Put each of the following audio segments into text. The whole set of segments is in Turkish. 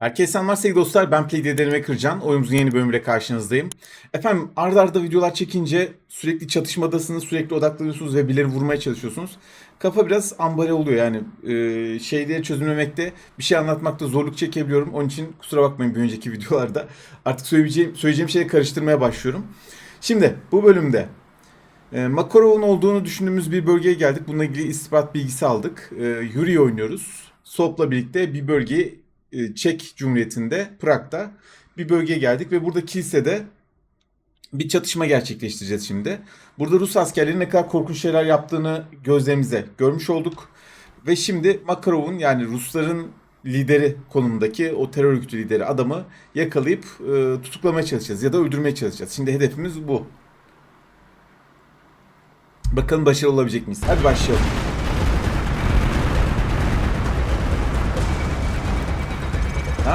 Herkese selamlar sevgili dostlar. Ben Play Dedeneme Kırcan. Oyunumuzun yeni bölümüyle karşınızdayım. Efendim arda arda videolar çekince sürekli çatışmadasınız, sürekli odaklanıyorsunuz ve birileri vurmaya çalışıyorsunuz. Kafa biraz ambare oluyor yani. Ee, şeyleri çözümlemekte, bir şey anlatmakta zorluk çekebiliyorum. Onun için kusura bakmayın bir önceki videolarda. Artık söyleyeceğim, söyleyeceğim şeyleri karıştırmaya başlıyorum. Şimdi bu bölümde e, Makarov'un olduğunu düşündüğümüz bir bölgeye geldik. Bununla ilgili istihbarat bilgisi aldık. E, Yuri oynuyoruz. Sop'la birlikte bir bölgeyi e, Çek Cumhuriyeti'nde, Prag'da bir bölgeye geldik ve burada kilisede bir çatışma gerçekleştireceğiz şimdi. Burada Rus askerlerinin ne kadar korkunç şeyler yaptığını gözlerimize görmüş olduk. Ve şimdi Makarov'un yani Rusların lideri konumundaki o terör örgütü lideri adamı yakalayıp e, tutuklamaya çalışacağız ya da öldürmeye çalışacağız. Şimdi hedefimiz bu. Bakalım başarılı olabilecek miyiz? Hadi başlayalım.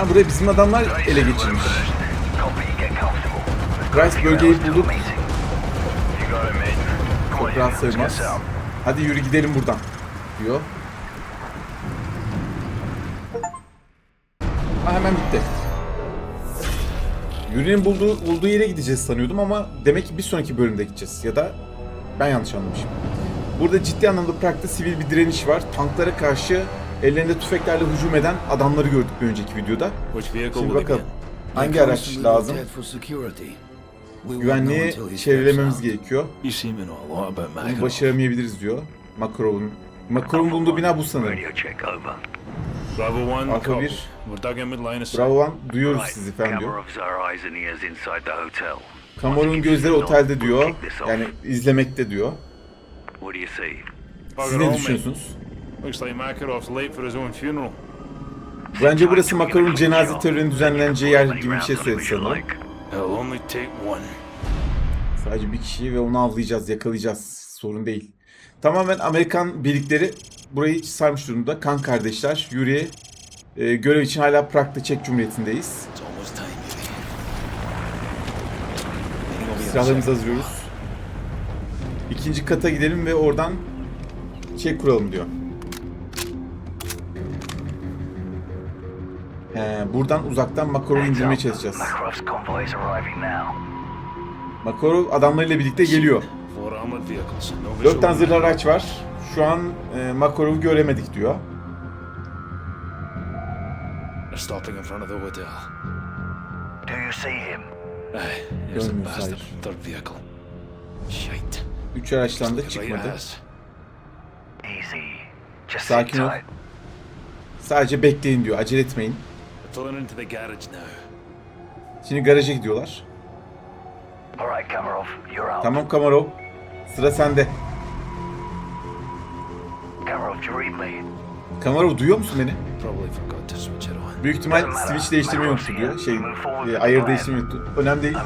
Ha bizim adamlar ele geçirmiş. Price bölgeyi bulduk. Çok rahat sayılmaz. Hadi yürü gidelim buradan. Diyor. Ha hemen bitti. Yuri'nin bulduğu, bulduğu yere gideceğiz sanıyordum ama demek ki bir sonraki bölümde gideceğiz. Ya da ben yanlış anlamışım. Burada ciddi anlamda Prag'da sivil bir direniş var. Tanklara karşı ellerinde tüfeklerle hücum eden adamları gördük bir önceki videoda. Şimdi bakalım. Hangi araç lazım? Güvenliği çevrelememiz gerekiyor. Bunu başaramayabiliriz diyor. Makarov'un. Makarov'un bulunduğu bina bu sanırım. Bravo 1, Alfa copy. bir. We're dug in with line of sight. Bravo One, duyuyoruz Right, sizi efendim diyor. Kamerun gözleri otelde diyor. Yani izlemekte diyor. Siz ne düşünüyorsunuz? Looks like Makarov's late for his own funeral. Bence burası Makarov'un cenaze töreninin düzenleneceği yer gibi bir şey one. Sadece bir kişiyi ve onu avlayacağız, yakalayacağız. Sorun değil. Tamamen Amerikan birlikleri burayı sarmış durumda. Kan kardeşler, Yuri e, görev için hala Prag'da Çek Cumhuriyeti'ndeyiz. Silahlarımızı hazırlıyoruz. İkinci kata gidelim ve oradan şey kuralım diyor. He, buradan uzaktan Makarov'u indirmeye çalışacağız. Makarov adamlarıyla birlikte geliyor. Dört tane zırhlı araç var. Şu an e, Makarov'u göremedik diyor. Stopping in front of the hotel. Do you see him? A bastard hayır. third vehicle. Shite. Üç araçtan da çıkmadı. Sakin ol. Sadece bekleyin diyor. Acele etmeyin. They're pulling into the garage now. Şimdi garaja gidiyorlar. Kamarov, you're. Tamam Kamarov. Sıra sende. Kamarov, do you read me? Kamarov duyuyor musun beni? Probably forgot to switch it on. Büyük ihtimal switch değiştirmeyi unuttu diyor. Şey, e, ayır değiştirmeyi unuttu. Önemli değil.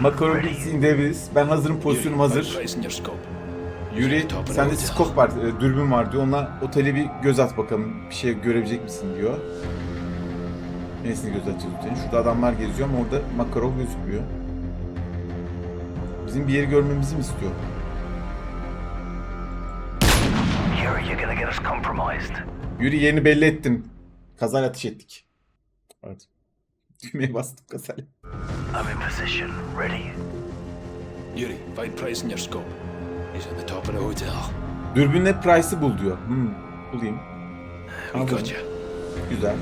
Makarov biz indirebiliriz. Ben hazırım, pozisyonum hazır. Yuri, sende skop var, e, dürbün var diyor. Onunla otele bir göz at bakalım. Bir şey görebilecek misin diyor. Nesini göz atacağız otelin? Şurada adamlar geziyor ama orada Makarov gözükmüyor. Bizim bir yeri görmemizi mi istiyor? Yuri, you're gonna get us compromised. Yuri yerini belli ettin. Kazayla ateş ettik. Pardon. Düğmeye bastım kazayla. I'm in position. Ready. Yuri, find price in your scope. He's at the top of the hotel. Dürbünle Price'ı bul diyor. Hmm, bulayım. We Anladım. got you. Güzel.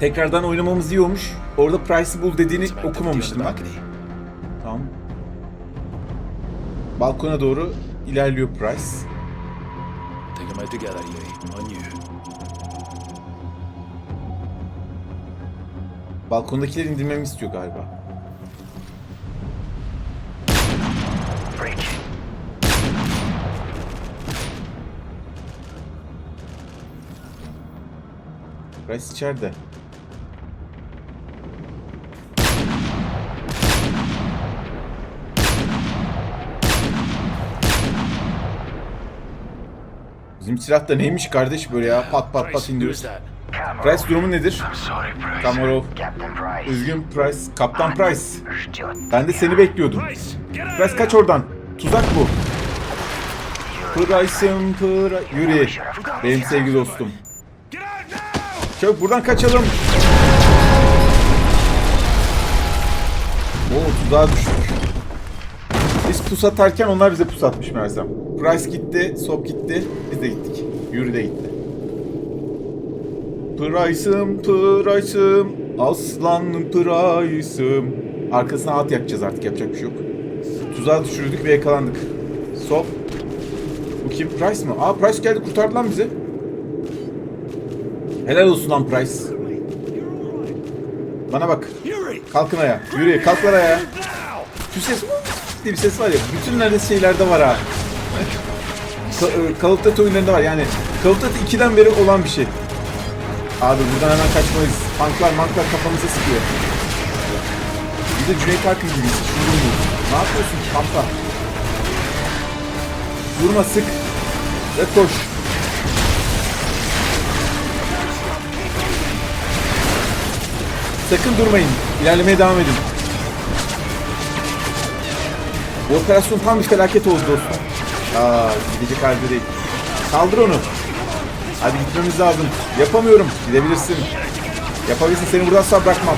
Tekrardan oynamamız iyi olmuş. Orada Price'ı bul dediğini It's about 50 on the okumamıştım balcony. Tamam. Balkona doğru ilerliyor Price. Balkondakileri indirmemi istiyor galiba. Price içeride. Bizim silah da neymiş kardeş böyle ya pat pat pat indiriyoruz. Price durumu nedir? Kamarov. Üzgün Price. Kaptan Price. Ben de seni bekliyordum. Price, kaç oradan. Tuzak bu. Price'ım Price. Yuri. Benim sevgili dostum. Çabuk buradan kaçalım. Oo tuzağa düştük. Biz pus atarken onlar bize pus atmış Mersem. Price gitti, Sop gitti, biz de gittik. Yuri de gitti. Price'ım, Price'ım, aslan Price'ım. Arkasına at yakacağız artık, yapacak bir şey yok. Tuzağa düşürdük ve yakalandık. Sop. Bu kim? Price mı? Aa Price geldi, kurtardı lan bizi. Helal olsun lan Price. Bana bak. Yuri! Kalkın ayağa. Yürü, kalk lan ayağa. Şu ses bir ses var ya. Bütün neredeyse şeylerde var ha. E, Call of Duty oyunlarında var yani. Call of Duty 2'den beri olan bir şey. Abi buradan hemen kaçmalıyız. Tanklar manklar kafamıza sıkıyor. Bir de Cüneyt Arkın gibiyiz. Şunu. Ne yapıyorsun kampa? Vurma sık. Ve koş. Sakın durmayın. İlerlemeye devam edin. Bu operasyon tam bir felaket oldu dostum. Aa, gidecek halde değil. Kaldır onu. Hadi gitmemiz lazım. Yapamıyorum. Gidebilirsin. Yapabilirsin. Seni buradan sağ bırakmam.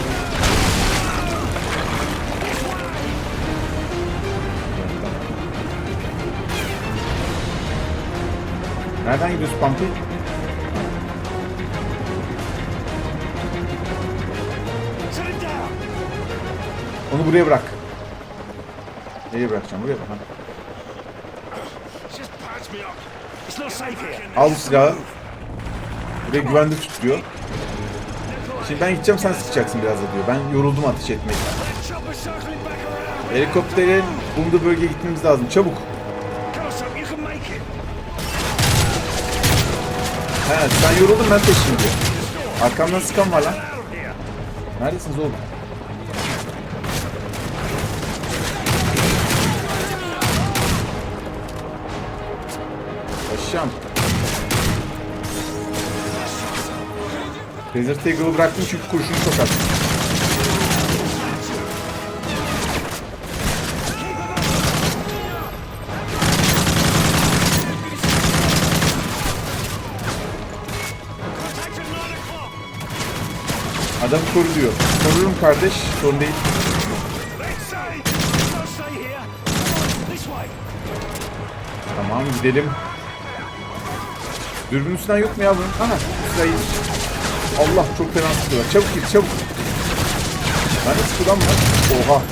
Nereden gidiyorsun Pampi? Onu buraya bırak. Nereye bırakacağım? Buraya bırak. Al bu silahı. Buraya güvende tut diyor. Şimdi ben gideceğim sen sıkacaksın biraz da diyor. Ben yoruldum ateş etmekten. Helikopterin bulunduğu bölgeye gitmemiz lazım. Çabuk. He sen yoruldun ben peşin diyor. Arkamdan sıkan var lan. Neredesiniz oğlum? Paşam. Desert Eagle'ı bıraktım çünkü kurşunu çok az. Contact at 9 o'clock. Adam koru diyor. Korurum kardeş. Sorun değil. Let's say. Dürbün üstünden yok mu ya bunun? Üstünden iyiymiş. Allah çok fena sıkıyorlar. Çabuk git çabuk. Hani sıkıdan mı? Oha.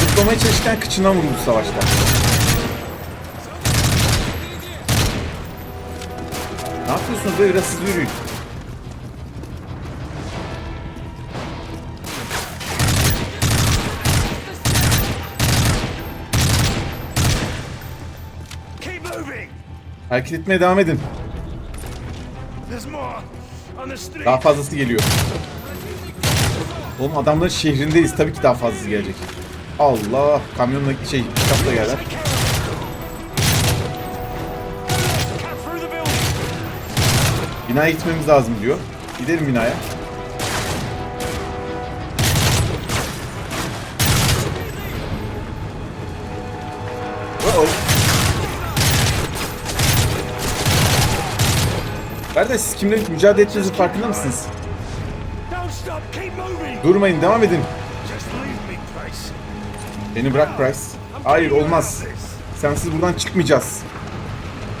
Zıplamaya çalışırken kıçından vuruldu savaşta. Ne yapıyorsunuz böyle biraz hızlı yürüyün. Hareket etmeye devam edin. Daha fazlası geliyor. Oğlum adamların şehrindeyiz. Tabii ki daha fazlası gelecek. Allah. Kamyonla şey pikapla geldiler. Binaya gitmemiz lazım diyor. Gidelim binaya. Kardeş siz kimle mücadele ettiğinizin farkında mısınız? Durmayın devam edin. Beni bırak Price. Hayır olmaz. Sensiz buradan çıkmayacağız.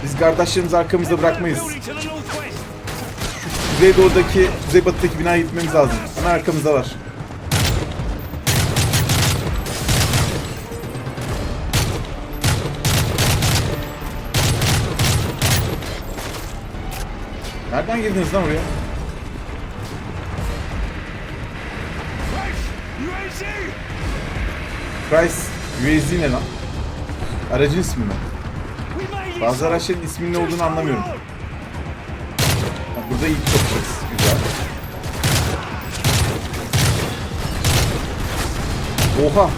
Biz kardeşlerimizi arkamızda bırakmayız. Northwest. Kuzeydoğu'daki, kuzeybatıdaki binaya gitmemiz lazım. Hemen arkamızdalar. Nereden girdiniz lan oraya? Price, UAZ. Ne lan? Aracın ismi mi? Bazı araçların isminin ne olduğunu anlamıyorum. Ha, Burada ilk yapacağız. Güzel. Oha!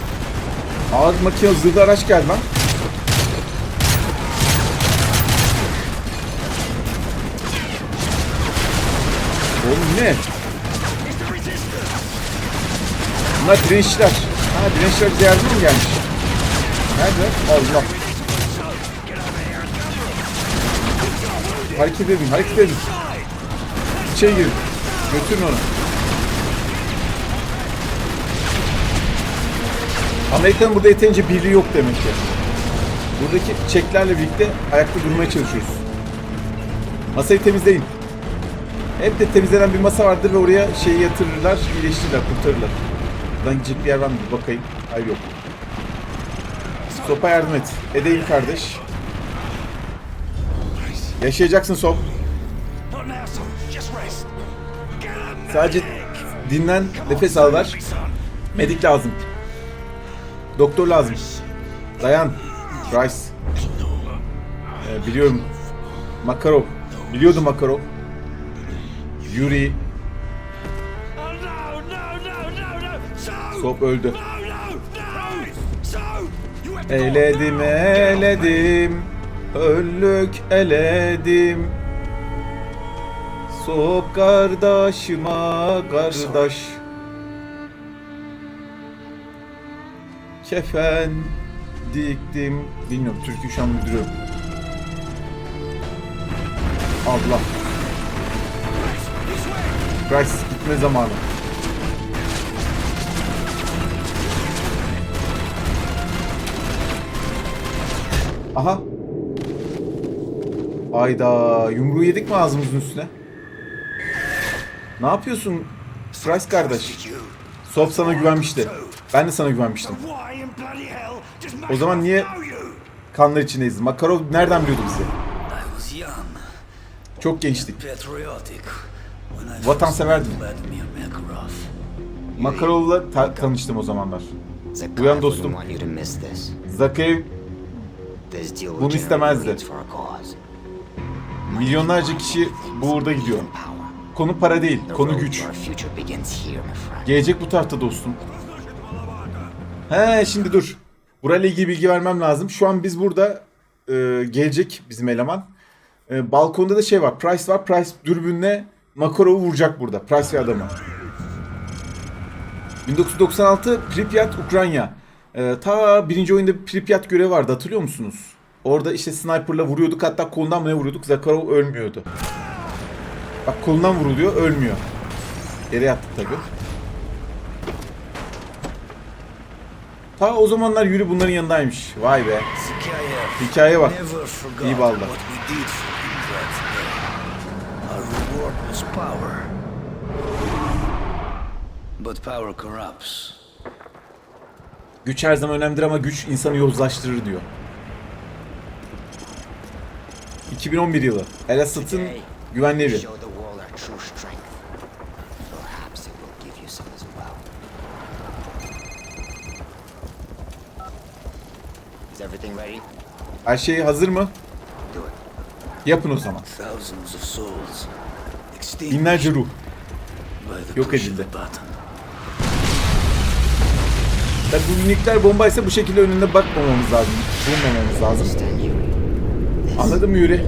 Ağır makine zırhlı araç geldi lan. Oğlum ne? Bunlar direnççiler. Ha direnççiler bize yardıma mı gelmiş? Nerede? Allah. Hareket edin, hareket edin. İçeri girin. Götürün onu. Amerika'nın burada yeterince birliği yok demek ki. Buradaki çeklerle birlikte ayakta durmaya çalışıyoruz. Masayı temizleyin. Hep de temizlenen bir masa vardır ve oraya şeyi yatırırlar, iyileştirirler, kurtarırlar. Buradan gidecek bir yer var mı? Bir bakayım. Hayır yok. Sopa yardım et. Edeyim kardeş. Yaşayacaksın Sop. Sadece dinlen, nefes al ver. Medik lazım. Doktor lazım. Dayan. Rice. Ee, biliyorum. Makarov. Biliyordum Makarov. Yuri. Sop öldü. Eledim eledim. Öllük eledim. Sop kardeşima kardeş. Kefen diktim. Bilmiyorum türkü şu an müdürüm. Allah. Price gitme zamanı. Aha. Ayda yumruğu yedik mi ağzımızın üstüne? Ne yapıyorsun Price kardeş? Sop sana güvenmişti. Ben de sana güvenmiştim. O zaman niye kanlar içindeyiz? Makarov nereden biliyordu bizi? Çok gençtik. Vatanseverdim. Makarov'la ta- tanıştım o zamanlar. Uyan dostum. Zakayev Bunu istemezdi. milyonlarca kişi bu uğurda gidiyor. Konu para değil, konu güç. Gelecek bu tarafta dostum. He şimdi dur. Burayla ilgili bilgi vermem lazım. Şu an biz burada e, gelecek bizim eleman. E, balkonda da şey var. Price var. Price dürbünle Makarov'u vuracak burada. Ve adamı. 1996 Pripyat, Ukrayna. E, ta birinci oyunda Pripyat görevi vardı hatırlıyor musunuz? Orada işte sniperla vuruyorduk. Hatta kolundan mı ne vuruyorduk? Zakharov ölmüyordu. Bak kolundan vuruluyor ölmüyor. Yere yattık tabii. Ta o zamanlar Yuri bunların yanındaymış. Vay be. Hikaye bak. İyi balda. But power corrupts. Güç her zaman önemlidir ama güç insanı yozlaştırır diyor. 2011 yılı. El Asad'ın güvenli evi. Her şey hazır mı? Yapın o zaman. Binlerce ruh. yok edildi. Tabi bu nükleer bombaysa bu şekilde önünde bakmamamız lazım. Bulmamamız lazım. Anladın mı Yuri?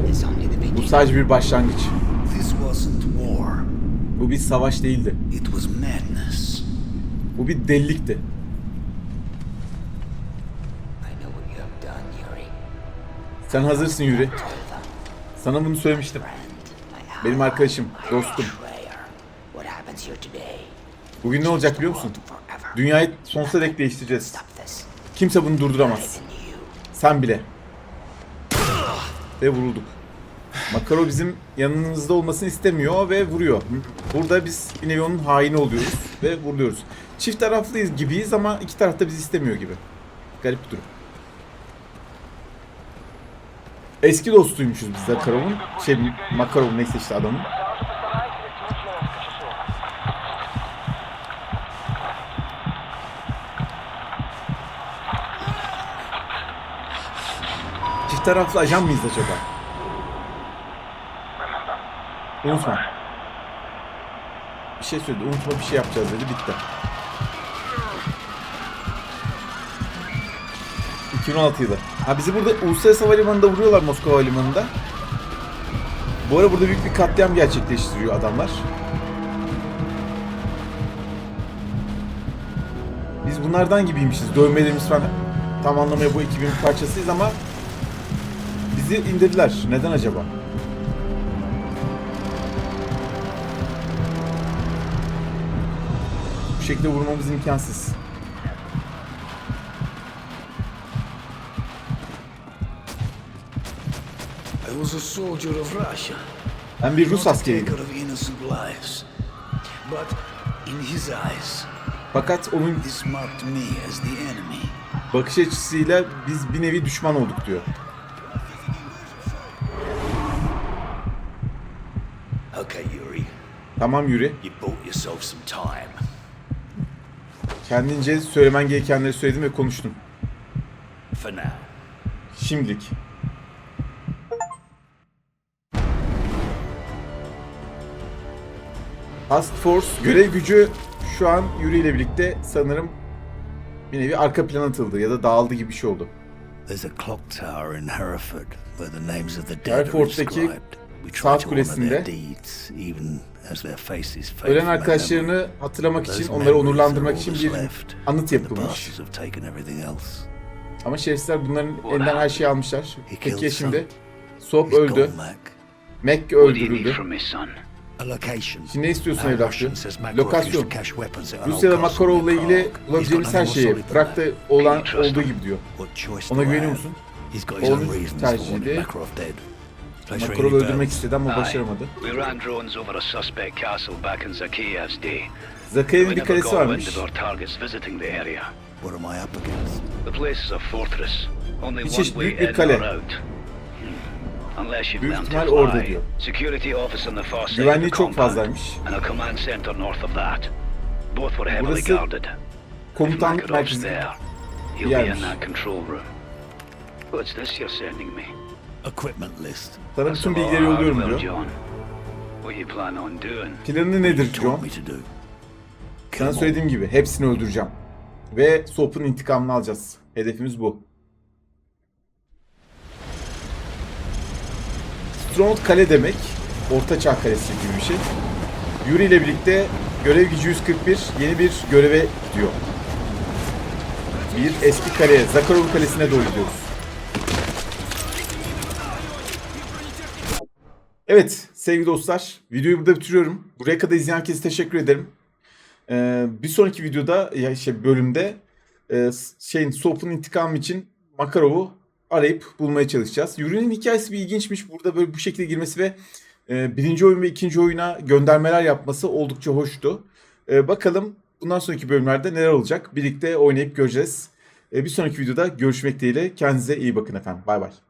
Bu sadece bir başlangıç. Bu bir savaş değildi. Bu bir delilikti. Sen hazırsın Yuri. Sana bunu söylemiştim. Benim arkadaşım, dostum. Bugün ne olacak biliyor musun? Dünyayı sonsuza dek değiştireceğiz. Kimse bunu durduramaz. Sen bile. Ve vurulduk. Makaro bizim yanımızda olmasını istemiyor ve vuruyor. Burada biz bir haini oluyoruz ve vuruyoruz. Çift taraflıyız gibiyiz ama iki taraf da bizi istemiyor gibi. Garip bir durum. Eski dostuymuşuz biz Zakarov'un. Şey Makarov neyse işte adamın. taraflı ajan mıyız acaba? Unutma. Bir şey söyledi. Unutma bir şey yapacağız dedi. Bitti. 2016 yılı. Ha bizi burada Uluslararası Havalimanı'nda vuruyorlar Moskova Havalimanı'nda. Bu ara burada büyük bir katliam gerçekleştiriyor adamlar. Biz bunlardan gibiymişiz. Dövmelerimiz falan tam anlamıyla bu ekibin parçasıyız ama bizi indirdiler. Neden acaba? Bu şekilde vurmamız imkansız. I was a soldier of Russia. Ben bir Rus askeriydim. But in his eyes, Fakat onun bakış açısıyla biz bir nevi düşman olduk diyor. Tamam time. Kendince söylemen gerekenleri söyledim ve konuştum. Şimdilik. Task Force görev gücü şu an Yuri ile birlikte sanırım bir nevi arka plana atıldı ya da dağıldı gibi bir şey oldu. There's a clock tower in Hereford where the names of the dead are inscribed. Saat kulesinde Ölen arkadaşlarını hatırlamak için, onları onurlandırmak için bir anıt yapılmış. Ama şerefsizler bunların elinden her şeyi almışlar. Peki ya şimdi? Gone, öldü. Mac. Öldürüldü. Şimdi ne istiyorsun Our evlat? Russian says Makarov used Lokasyon. Rusya'da castle Makarov'la ilgili got her şeyi solid than bırak da that. olan olduğu gibi diyor. Ona güveniyor musun? Onun own Makarov'u öldürmek istedi ama başaramadı. We ran drones over a suspect castle back in Zakiyev's day. Zakayev'in bir kalesi varmış. of our targets visiting the area. What am I up against? The place is a fortress. Only Bir one çeşit way büyük bir in kale. or out. Hmm. Büyük ihtimal orada diyor. Security office on the far side of Güvenliği çok fazlaymış. And a command center north of that. Both were heavily Burası guarded. Komutan Makarov's merkezi. be yermiş. in that control room. What's this you're sending me? Equipment list. Sana bütün bilgileri yolluyorum diyor. Planı nedir John? Sana söylediğim gibi hepsini öldüreceğim. Ve Soap'un intikamını alacağız. Hedefimiz bu. Stronghold kale demek. Orta çağ kalesi gibi bir şey. Yuri ile birlikte görev gücü 141 yeni bir göreve gidiyor. Bir eski kaleye, Zakharov kalesine doğru gidiyoruz. Evet sevgili dostlar videoyu burada bitiriyorum. Buraya kadar izleyen herkese teşekkür ederim. Ee, bir sonraki videoda ya işte bölümde e, şeyin Soap'un intikamı için Makarov'u arayıp bulmaya çalışacağız. Yuri'nin hikayesi bir ilginçmiş. Burada böyle bu şekilde girmesi ve e, birinci oyun ve ikinci oyuna göndermeler yapması oldukça hoştu. E, bakalım bundan sonraki bölümlerde neler olacak? Birlikte oynayıp göreceğiz. E, bir sonraki videoda görüşmek dileğiyle. Kendinize iyi bakın efendim. Bay bay.